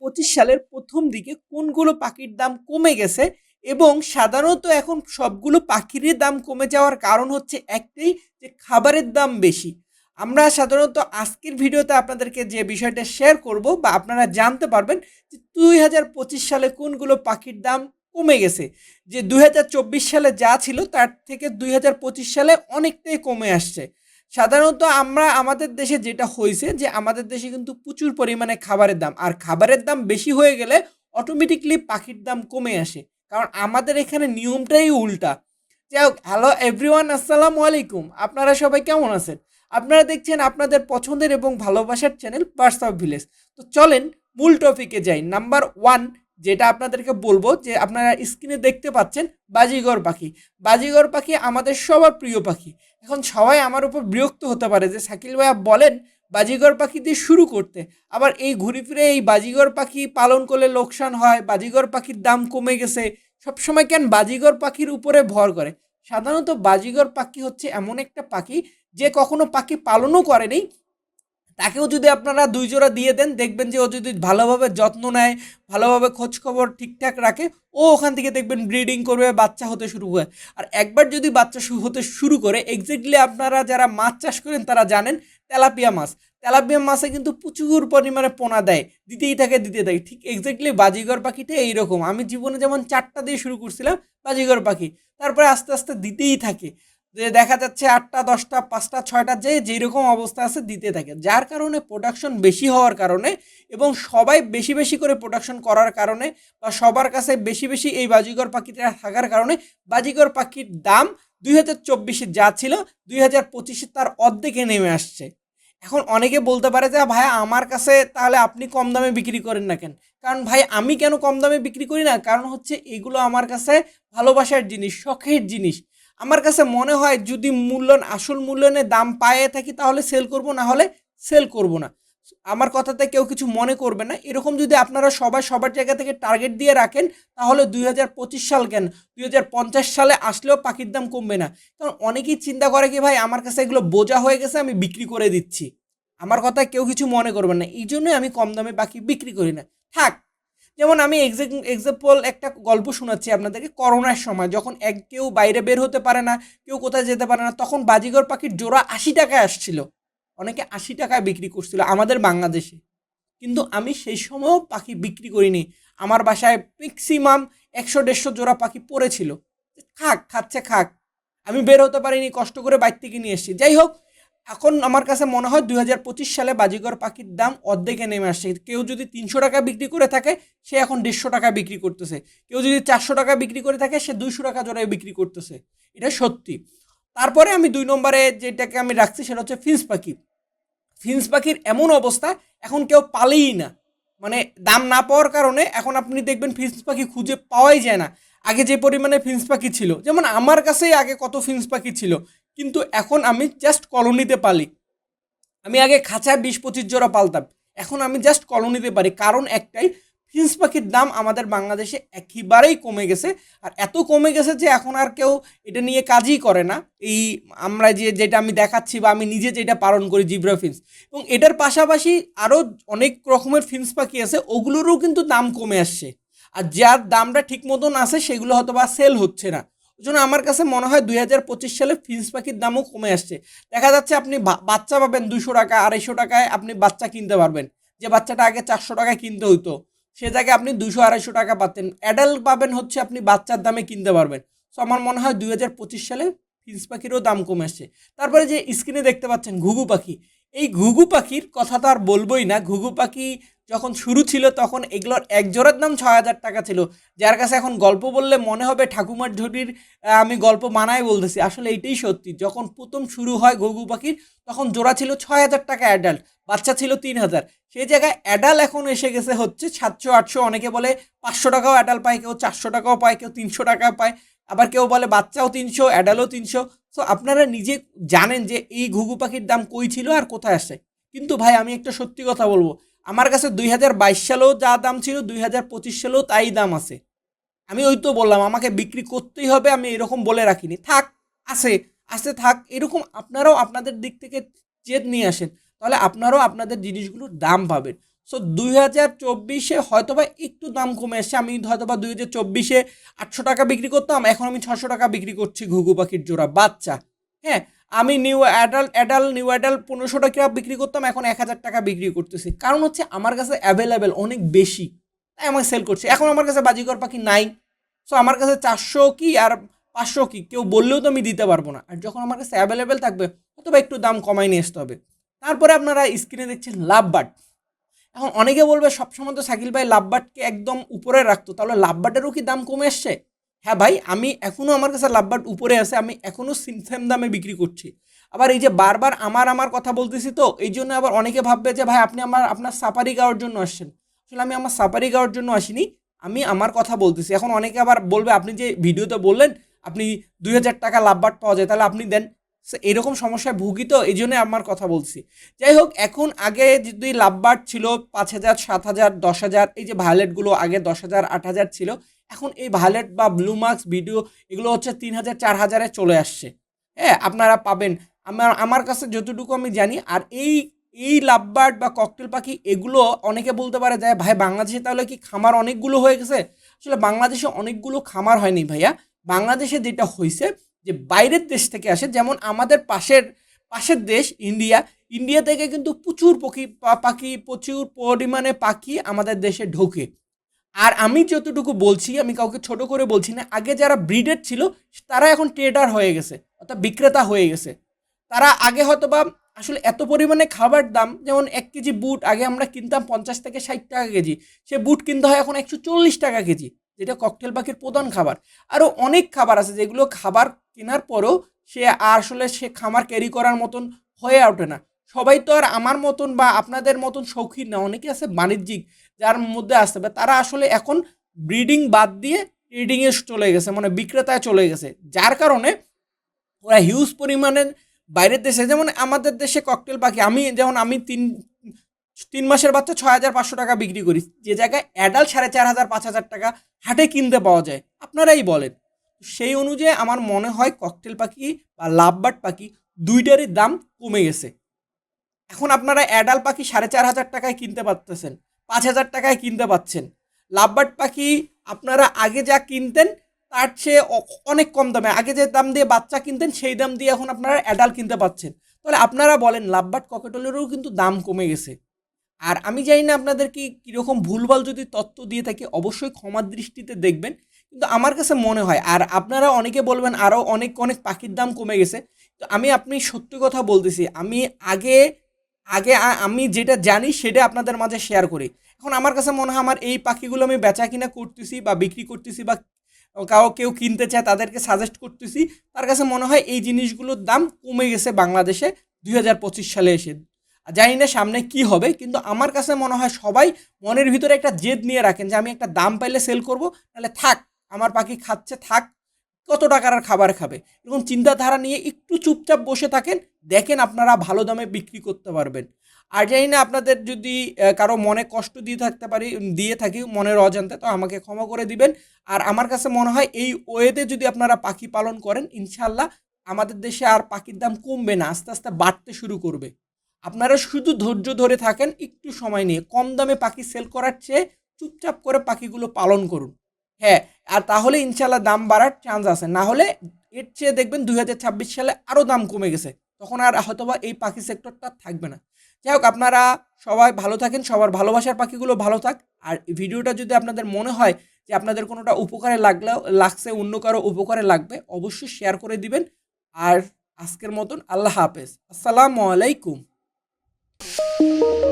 পঁচিশ সালের প্রথম দিকে কোনগুলো পাখির দাম কমে গেছে এবং সাধারণত এখন সবগুলো পাখিরই দাম কমে যাওয়ার কারণ হচ্ছে একটাই যে খাবারের দাম বেশি। আমরা সাধারণত আজকের ভিডিওতে আপনাদেরকে যে বিষয়টা শেয়ার করব বা আপনারা জানতে পারবেন যে দুই হাজার পঁচিশ সালে কোনগুলো পাখির দাম কমে গেছে। যে দুই হাজার চব্বিশ সালে যা ছিল তার থেকে দুই হাজার পঁচিশ সালে অনেকটাই কমে আসছে। সাধারণত আমরা আমাদের দেশে যেটা হয়েছে যে আমাদের দেশে কিন্তু প্রচুর পরিমাণে খাবারের দাম। আর খাবারের দাম বেশি হয়ে গেলে অটোমেটিকলি পাখির দাম কমে আসে। কারণ আমাদের এখানে নিয়মটাই উল্টা। যাই হোক হ্যালো এভরিওয়ান আসসালামু আলাইকুম। আপনারা সবাই কেমন আছেন? আপনারা দেখছেন আপনাদের পছন্দের এবং ভালোবাসার চ্যানেল বার্স অফ ভিলেজ তো চলেন, মূল টপিকে যাই। নাম্বার ওয়ান যেটা আপনাদেরকে বলব যে আপনারা স্ক্রিনে দেখতে পাচ্ছেন বাজিগর পাখি। বাজিগর পাখি আমাদের সবার প্রিয় পাখি। এখন সবাই আমার উপর বিরক্ত হতে পারে যে শাকিল ভাইয়া বলেন বাজিগর পাখি দিয়ে শুরু করতে। আবার এই ঘুরে ফিরে এই বাজিগর পাখি পালন করলে লোকসান হয়, বাজিগর পাখির দাম কমে গেছে। সবসময় কেন বাজিগর পাখির উপরে ভর করে? সাধারণত বাজিগর পাখি হচ্ছে এমন একটা পাখি যে কখনো পাখি পালনও করেনি তাকেও যদি আপনারা দুই জোড়া দিয়ে দেন, দেখবেন যে ও যদি ভালোভাবে যত্ন নেয়, ভালোভাবে খোঁজ খবর ঠিকঠাক রাখে, ও ওখান থেকে দেখবেন ব্রিডিং করবে, বাচ্চা হতে শুরু করে। আর একবার যদি বাচ্চা হতে শুরু করে এক্স্যাক্টলি আপনারা যারা মাছ চাষ করেন, তারা জানেন তেলাপিয়া মাছ। তেলাপিয়া মাছে কিন্তু প্রচুর পরিমাণে পোনা দেয়, দিতেই থাকে, দিতে থাকে ঠিক এক্স্যাক্টলি বাজিগর পাখিটা এইরকম। আমি জীবনে যেমন চারটা দিয়ে শুরু করছিলাম, বাজিগর পাখি। তারপরে আস্তে আস্তে দিতেই থাকে। যে দেখা যাচ্ছে আটটা, দশটা, পাঁচটা, ছয়টা, যে যেরকম অবস্থা আছে দিতে থাকে। যার কারণে প্রোডাকশন বেশি হওয়ার কারণে এবং সবাই বেশি বেশি করে প্রোডাকশন করার কারণে বা সবার কাছে বেশি বেশি এই বাজিগর পাখিটা থাকার কারণে বাজিগর পাখির দাম দুই হাজার চব্বিশে যা ছিল, দুই হাজার পঁচিশে তার অর্ধেকে নেমে আসছে। এখন অনেকে বলতে পারে যে ভাই আমার কাছে তাহলে আপনি কম দামে বিক্রি করেন না কেন? কারণ ভাই, আমি কেন কম দামে বিক্রি করি না? কারণ হচ্ছে এগুলো আমার কাছে ভালোবাসার জিনিস, শখের জিনিস। আমার কাছে মনে হয় যদি মূল্যায়ন আসল মূল্যায়নে দাম পায়ে থাকি তাহলে সেল করব, না হলে সেল করব না। আমার কথাতে কেউ কিছু মনে করবে না। এরকম যদি আপনারা সবাই সবার জায়গা থেকে টার্গেট দিয়ে রাখেন, তাহলে দুই হাজার পঁচিশ সাল কেন? দুই হাজার পঞ্চাশ সালে আসলেও পাখির দাম কমবে না। কারণ অনেকেই চিন্তা করে কি, ভাই, আমার কাছে এগুলো বোঝা হয়ে গেছে, আমি বিক্রি করে দিচ্ছি। আমার কথা কেউ কিছু মনে করবেন না। এই জন্যই আমি কম দামে পাখি বিক্রি করি না। থাক যেমন আমি এক্সাম্পল একটা গল্প শোনাচ্ছি আপনাদেরকে, করোনার সময়। যখন এক, কেউ বাইরে বের হতে পারে না, কেউ কোথায় যেতে পারে না, তখন বাজিগর পাখির জোড়া আশি টাকায় আসছিল। অনেকে আশি টাকায় বিক্রি করছিল আমাদের বাংলাদেশে। কিন্তু আমি সেই সময়ও পাখি বিক্রি করিনি। আমার বাসায় ম্যাক্সিমাম একশো, দেড়শো জোড়া পাখি পড়েছিল। খাক, খাচ্ছে, খাক। আমি বের হতে পারিনি, কষ্ট করে বাইর থেকে নিয়ে এসেছি। যাই হোক এখন আমার কাছে মনে হয় দুই হাজার পঁচিশ সালে বাজিগর পাখির দাম অর্ধেকে নেমে আসছে। কেউ যদি তিনশো টাকা বিক্রি করে থাকে, সে এখন দেড়শো টাকা বিক্রি করতেছে। কেউ যদি চারশো টাকা বিক্রি করে থাকে, সে দুইশো টাকা জোড়ায় বিক্রি করতেছে। এটা সত্যি। তারপরে আমি দুই নম্বরে যেটাকে আমি রাখছি, সেটা হচ্ছে ফিন্স পাখি। ফিন্স পাখির এমন অবস্থা, এখন কেউ পালেই না। মানে দাম না পাওয়ার কারণে এখন আপনি দেখবেন ফিন্স পাখি খুঁজে পাওয়াই যায় না। আগে যে পরিমাণে ফিন্স পাখি ছিল, যেমন আমার কাছেই আগে কত ফিন্স পাখি ছিল কিন্তু এখন আমি জাস্ট কলোনিতে পালি। আমি আগে খাঁচায় বিশ পঁচিশ জোড়া পালতাম। এখন আমি জাস্ট কলোনিতে পারি কারণ একটাই, ফিন্স পাখির দাম আমাদের বাংলাদেশে একেবারেই কমে গেছে। আর এত কমে গেছে যে এখন আর কেউ এটা নিয়ে কাজই করে না। এই আমরা যে, যেটা আমি দেখাচ্ছি বা আমি নিজে যেটা পালন করি জিব্রা ফিন্স। এবং এটার পাশাপাশি আরও অনেক রকমের ফিন্স পাখি আছে, ওগুলোরও কিন্তু দাম কমে আসছে। আর যার দামটা ঠিক মতন আছে, সেগুলো হয়তো বা সেল হচ্ছে না। ওই জন্য আমার কাছে মনে হয় দুই হাজার পঁচিশ সালে ফিন্স পাখির দামও কমে আসছে। দেখা যাচ্ছে আপনি বাচ্চা পাবেন দুশো টাকা, আড়াইশো টাকায় আপনি বাচ্চা কিনতে পারবেন। যে বাচ্চাটা আগে চারশো টাকায় কিনতে হতো সে জায়গায় আপনি দুশো আড়াইশো টাকা পাচ্ছেন। অ্যাডাল্ট পাবেন হচ্ছে আপনি বাচ্চার দামে কিনতে পারবেন। সো আমার মনে হয় দুই হাজার পঁচিশ সালে ফিন্স পাখিরও দাম কমে আসছে। তারপরে যে স্ক্রিনে দেখতে পাচ্ছেন ঘুঘু পাখি। এই ঘুঘু পাখির কথা তো আর বলবোই না। ঘুঘু পাখি যখন শুরু ছিল তখন এগুলোর এক জোড়ার দাম ছয় হাজার টাকা ছিল। যার কাছে এখন গল্প বললে মনে হবে ঠাকুমার ঝুড়ির আমি গল্প মানায় বলতেছি। আসলে এইটাই সত্যি, যখন প্রথম শুরু হয় ঘুঘু পাখির, তখন জোড়া ছিল ছয় হাজার টাকা অ্যাডাল্ট বাচ্চা ছিল তিন হাজার। সেই জায়গায় অ্যাডাল এখন এসে গেছে হচ্ছে সাতশো, আটশো, অনেকে বলে পাঁচশো টাকাও অ্যাডাল পায়, কেউ চারশো টাকাও পায়, কেউ তিনশো টাকা পায়, আবার কেউ বলে বাচ্চাও তিনশো অ্যাডালও তিনশো। সো আপনারা নিজে জানেন যে এই ঘুঘু পাখির দাম কই ছিল আর কোথায় আসে কিন্তু ভাই, আমি একটা সত্যি কথা বলব আমার কাছে দুই হাজার বাইশ সালেও যা দাম ছিল, দুই হাজার পঁচিশ সালেও তাই দাম আছে। আমি ওই তো বললাম, আমাকে বিক্রি করতেই হবে, আমি এরকম বলে রাখিনি। থাক, আছে আছে থাক, এরকম আপনারাও আপনাদের দিক থেকে জেদ নিয়ে আসেন। তাহলে আপনারাও আপনাদের জিনিসগুলোর দাম পাবেন। সো দুই হাজার চব্বিশে হয়তো বা একটু দাম কমে এসছে আমি হয়তো বা দুই হাজার চব্বিশে আটশো টাকা বিক্রি করতাম, এখন আমি ছশো টাকা বিক্রি করছি ঘুঘু পাখির জোড়া। বাচ্চা হ্যাঁ আমি new adult adult new adult পনেরোশো টাকা বিক্রি করতাম, এখন এক হাজার টাকা বিক্রি করতেছি। কারণ হচ্ছে আমার কাছে অ্যাভেলেবেল অনেক বেশি, তাই আমাকে সেল করছে। এখন আমার কাছে বাজিকর পাখি নাই সো আমার কাছে চারশো কি আর পাঁচশো কি? কেউ বললেও তো আমি দিতে পারব না। আর যখন আমার কাছে অ্যাভেলেবেল থাকবে, অথবা একটু দাম কমাই নিয়ে আসতে হবে। তারপরে আপনারা স্ক্রিনে দেখছেন লাভ বাট এখন অনেকে বলবে, সবসময় তো সাকিল ভাই লাভবাটকে একদম উপরে রাখতো, তাহলে লাভবাটেরও কি দাম কমে এসছে হ্যাঁ ভাই, আমি এখনও আমার কাছে লাভবার্ড উপরে আছে, আমি এখনও সেম দামে বিক্রি করছি। আবার এই যে বারবার আমার আমার কথা বলতেছি তো, এই জন্য আবার অনেকে ভাববে যে ভাই আপনি আমার, আপনার সাফারি গাওয়ার জন্য আসছেন। আসলে আমি আমার সাফারি গাওয়ার জন্য আসিনি, আমি আমার কথা বলতেছি। এখন অনেকে আবার বলবে, আপনি যে ভিডিওতে বললেন, আপনি দুই হাজার টাকা লাভবার্ড পাওয়া যায়, তাহলে আপনি দেন। এরকম সমস্যায় ভুগি তো, এই জন্য আমার কথা বলছি। যাই হোক, এখন আগে যদি লাভবার্ড ছিল পাঁচ হাজার, সাত হাজার, দশ হাজার, এই যে ভায়োলেটগুলো আগে দশ হাজার, আট হাজার ছিল, এখন এই ভায়োলেট বা ব্লু মার্কস ভিডিও, এগুলো হচ্ছে তিন হাজার, চার হাজারে চলে আসছে। হ্যাঁ আপনারা পাবেন। আমার আমার কাছে যতটুকু আমি জানি, আর এই এই লাভবার্ড বা ককটেল পাখি, এগুলো অনেকে বলতে পারে যে, ভাই, বাংলাদেশে তাহলে কি খামার অনেকগুলো হয়ে গেছে? আসলে বাংলাদেশে অনেকগুলো খামার হয়নি ভাইয়া। বাংলাদেশে যেটা হয়েছে যে বাইরের দেশ থেকে আসে, যেমন আমাদের পাশের পাশের দেশ, ইন্ডিয়া ইন্ডিয়া থেকে কিন্তু প্রচুর পাখি পাখি, প্রচুর পরিমাণে পাখি আমাদের দেশে ঢোকে। আর আমি যতটুকু বলছি, আমি কাউকে ছোট করে বলছি না, আগে যারা ব্রিডেড ছিল, তারা এখন ট্রেডার হয়ে গেছে, অর্থাৎ বিক্রেতা হয়ে গেছে। তারা আগে হয়তো বা আসলে এত পরিমাণে খাবার দাম, যেমন এক কেজি বুট, আগে আমরা কিনতাম পঞ্চাশ থেকে ষাট টাকা কেজি, সে বুট কিনতে হয় এখন একশো চল্লিশ টাকা কেজি। যেটা ককটেল পাখির প্রধান খাবার। আরও অনেক খাবার আছে যেগুলো খাবার কেনার পরেও সে আসলে সে খামার ক্যারি করার মতন হয়ে ওঠে না। সবাই তো আর আমার মতন বা আপনাদের মতন শৌখিন না, অনেকে আছে বাণিজ্যিক যার মধ্যে আসতে হবে তারা আসলে এখন ব্রিডিং বাদ দিয়ে ট্রেডিংয়ে চলে গেছে মানে বিক্রেতায় চলে গেছে। যার কারণে ওরা হিউজ পরিমাণে বাইরের দেশে, যেমন আমাদের দেশে ককটেল পাখি আমি যেমন আমি তিন তিন মাসের বাচ্চা ছয় হাজার পাঁচশো টাকা বিক্রি করি। যে জায়গায় অ্যাডাল্ট সাড়ে চার হাজার, পাঁচ হাজার টাকা হাটে কিনতে পাওয়া যায়, আপনারাই বলেন। সেই অনুযায়ী আমার মনে হয় ককটেল পাখি বা লাভবার্ড পাখি দুইটারই দাম কমে গেছে। এখন আপনারা অ্যাডাল পাখি সাড়ে চার হাজার টাকায় কিনতে পারতেছেন, পাঁচ হাজার টাকায় কিনতে পাচ্ছেন। লাভবার্ড পাখি আপনারা আগে যা কিনতেন, তার চেয়ে অনেক কম দামে। আগে যে দাম দিয়ে বাচ্চা কিনতেন, সেই দাম দিয়ে এখন আপনারা অ্যাডাল কিনতে পাচ্ছেন। তাহলে আপনারা বলেন, লাভবার্ড ককেটলেরও কিন্তু দাম কমে গেছে। আর আমি জানি না আপনাদের কি কীরকম ভুলভাল যদি তথ্য দিয়ে থাকি, অবশ্যই ক্ষমার দৃষ্টিতে দেখবেন। কিন্তু আমার কাছে মনে হয়, আর আপনারা অনেকে বলবেন আরও অনেক অনেক পাখির দাম কমে গেছে। তো আমি আপনি সত্যি কথা বলতেছি, আমি আগে আগে আমি যেটা জানি সেটা আপনাদের মাঝে শেয়ার করি। এখন আমার কাছে মনে হয় আমার এই পাখিগুলো আমি বেচা কিনা করতেছি বা বিক্রি করতেছি বা কাউ কেউ কিনতে চায় তাদেরকে সাজেস্ট করতেছি, তার কাছে মনে হয় এই জিনিসগুলোর দাম কমে গেছে বাংলাদেশে দুই হাজার পঁচিশ সালে এসে। জানি না সামনে কি হবে, কিন্তু আমার কাছে মনে হয় সবাই মনের ভিতরে একটা জেদ নিয়ে রাখেন যে আমি একটা দাম পাইলে সেল করব তাহলে থাক, আমার পাখি খাচ্ছে, থাক, কত টাকার আর খাবার খাবে। এরকম চিন্তাধারা নিয়ে একটু চুপচাপ বসে থাকেন, দেখেন আপনারা ভালো দামে বিক্রি করতে পারবেন। আর জানি না আপনাদের যদি কারও মনে কষ্ট দিয়ে থাকতে পারি, দিয়ে থাকি, মনের অজান্তে, তো আমাকে ক্ষমা করে দিবেন। আর আমার কাছে মনে হয় এই ওয়েতে যদি আপনারা পাখি পালন করেন ইনশাল্লাহ আমাদের দেশে আর পাখির দাম কমবে না, আস্তে আস্তে বাড়তে শুরু করবে। আপনারা শুধু ধৈর্য ধরে থাকেন, একটু সময় নিয়ে। কম দামে পাখি সেল করার চেয়ে চুপচাপ করে পাখিগুলো পালন করুন। হ্যাঁ আর তাহলে ইনশাল্লাহ দাম বাড়ার চান্স আছে। না হলে এর চেয়ে দেখবেন দুই হাজার ছাব্বিশ সালে আরও দাম কমে গেছে। তখন আর হয়তোবা এই পাখি সেক্টরটা থাকবে না। যাই হোক, আপনারা সবাই ভালো থাকেন, সবার ভালোবাসার পাখিগুলো ভালো থাক। আর ভিডিওটা যদি আপনাদের মনে হয় যে আপনাদের কোনোটা উপকারে লাগলেও, লাগছে, অন্য কারও উপকারে লাগবে, অবশ্যই শেয়ার করে দিবেন। আর আজকের মতন আল্লাহ হাফেজ। আসসালামু আলাইকুম। Música